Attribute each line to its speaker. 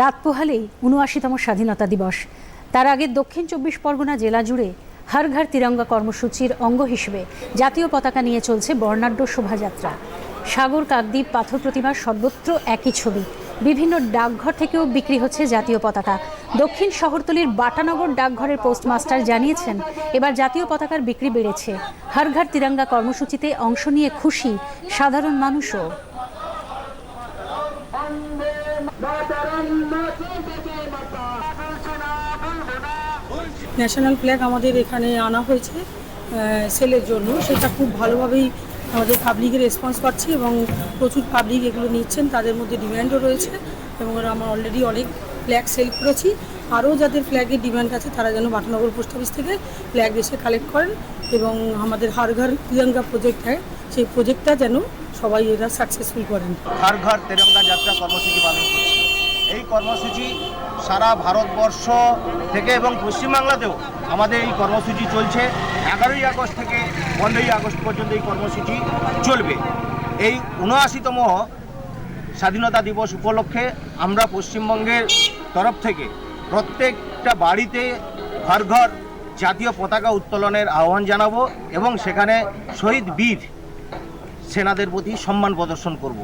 Speaker 1: রাত পোহালেই উনআশিতম স্বাধীনতা দিবস। তার আগে দক্ষিণ চব্বিশ পরগনা জেলা জুড়ে হর ঘর তিরঙ্গা কর্মসূচির অঙ্গ হিসেবে জাতীয় পতাকা নিয়ে চলছে বর্ণাঢ্য শোভাযাত্রা। সাগর, কাকদ্বীপ, পাথর প্রতিমার সর্বত্র একই ছবি। বিভিন্ন ডাকঘর থেকেও বিক্রি হচ্ছে জাতীয় পতাকা। দক্ষিণ শহরতলির বাটানগর ডাকঘরের পোস্টমাস্টার জানিয়েছেন, এবার জাতীয় পতাকার বিক্রি বেড়েছে। হর ঘর তিরঙ্গা কর্মসূচিতে অংশ নিয়ে খুশি সাধারণ মানুষও।
Speaker 2: ন্যাশনাল ফ্ল্যাগ আমাদের এখানে আনা হয়েছে সেলের জন্য। সেটা খুব ভালোভাবেই আমাদের পাবলিকের রেসপন্স পাচ্ছি এবং প্রচুর পাবলিক এগুলো নিচ্ছেন, তাদের মধ্যে ডিম্যান্ডও রয়েছে এবং আমার অলরেডি অনেক ফ্ল্যাগ সেল করেছি। আরও যাদের ফ্ল্যাগের ডিমান্ড আছে, তারা যেন বাটানগর পোস্ট অফিস থেকে ফ্ল্যাগ এসে কালেক্ট করেন এবং আমাদের হার ঘর তিরঙ্গা প্রজেক্ট হয়, সেই প্রজেক্টটা যেন সবাই এরা সাকসেসফুল করেন।
Speaker 3: হার ঘর তেরঙ্গা যাত্রা কর্মসূচি পালন করছে। এই কর্মসূচি সারা ভারতবর্ষ থেকে এবং পশ্চিমবাংলাতেও আমাদের এই কর্মসূচি চলছে। এগারোই আগস্ট থেকে পনেরোই আগস্ট পর্যন্ত এই কর্মসূচি চলবে। এই উনআশিতম স্বাধীনতা দিবস উপলক্ষে আমরা পশ্চিমবঙ্গের তরফ থেকে প্রত্যেকটা বাড়িতে ঘর ঘর জাতীয় পতাকা উত্তোলনের আহ্বান জানাব এবং সেখানে শহীদ বীর সেনাদের প্রতি সম্মান প্রদর্শন করব।